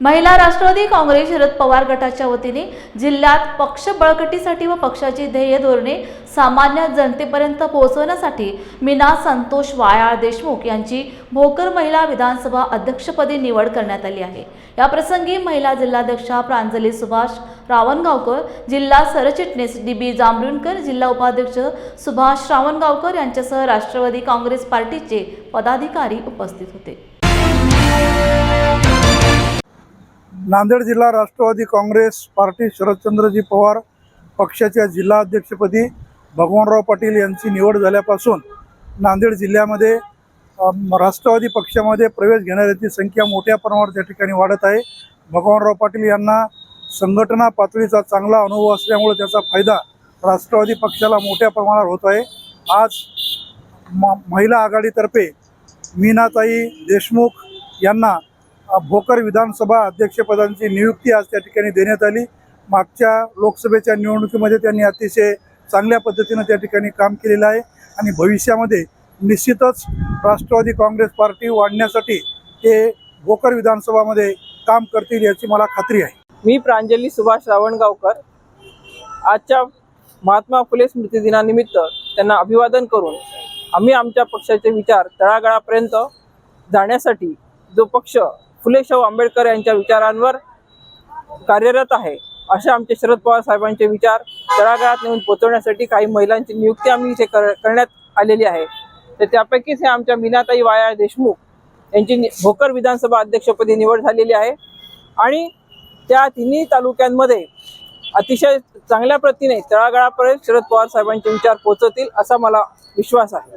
महिला राष्ट्रवादी काँग्रेस शरद पवार गटाच्या वतीने जिल्ह्यात पक्ष बळकटीसाठी व पक्षाची ध्येय धोरणे सामान्य जनतेपर्यंत पोहोचवण्यासाठी मीना संतोष वायाळ देशमुख यांची भोकर महिला विधानसभा अध्यक्षपदी निवड करण्यात आली आहे. या प्रसंगी महिला जिल्हाध्यक्षा प्रांजली सुभाष रावणगावकर जिल्हा सरचिटणीस डी बी जांभरुणकर जिल्हा उपाध्यक्ष सुभाष रावणगावकर यांच्यासह राष्ट्रवादी काँग्रेस पार्टीचे पदाधिकारी उपस्थित होते. नांदेड जिल्हा राष्ट्रवादी काँग्रेस पार्टी शरदचंद्रजी पवार पक्षाच्या जिल्हा अध्यक्षपदी भगवानराव पाटील यांची निवड झाल्यापासून नांदेड जिल्ह्यामध्ये राष्ट्रवादी पक्षामध्ये प्रवेश घेणाऱ्याची संख्या मोठ्या प्रमाणावर त्या ठिकाणी वाढत आहे. भगवानराव पाटील यांना संघटना पातळीचा चांगला अनुभव असल्यामुळे त्याचा फायदा राष्ट्रवादी पक्षाला मोठ्या प्रमाणावर होत आहे. आज म महिला आघाडीतर्फे मीनाताई देशमुख यांना भोकर विधानसभा अध्यक्षपदांची नियुक्ती आज त्या ठिकाणी देण्यात आली. मागच्या लोकसभेच्या निवडणुकीमध्ये त्यांनी अतिशय चांगल्या पद्धतीनं त्या ठिकाणी काम केलेलं आहे. आणि भविष्यामध्ये निश्चितच राष्ट्रवादी काँग्रेस पार्टी वाढण्यासाठी ते भोकर विधानसभामध्ये काम करतील याची मला खात्री आहे. मी प्रांजली सुभाष रावणगावकर. आजच्या महात्मा फुले स्मृती दिनानिमित्त त्यांना अभिवादन करून आम्ही आमच्या पक्षाचे विचार तळागाळापर्यंत जाण्यासाठी जो पक्ष फुलेशाहू आंबेडकर यांच्या विचारांवर कार्यरत आहे. असे आमचे शरद पवार साहेबांचे विचार तळागाळात नेऊन पोहोचवण्यासाठी काही महिलांची नियुक्ती आम्ही इथे कर करण्यात आलेली आहे. तर त्यापैकीच हे आमच्या मीनाताई वाया देशमुख यांची नि- भोकर विधानसभा अध्यक्षपदी निवड झालेली आहे. आणि त्या तिन्ही तालुक्यांमध्ये अतिशय चांगल्या प्रतीने तळागाळापर्यंत शरद पवार साहेबांचे विचार पोहोचतील असा मला विश्वास आहे.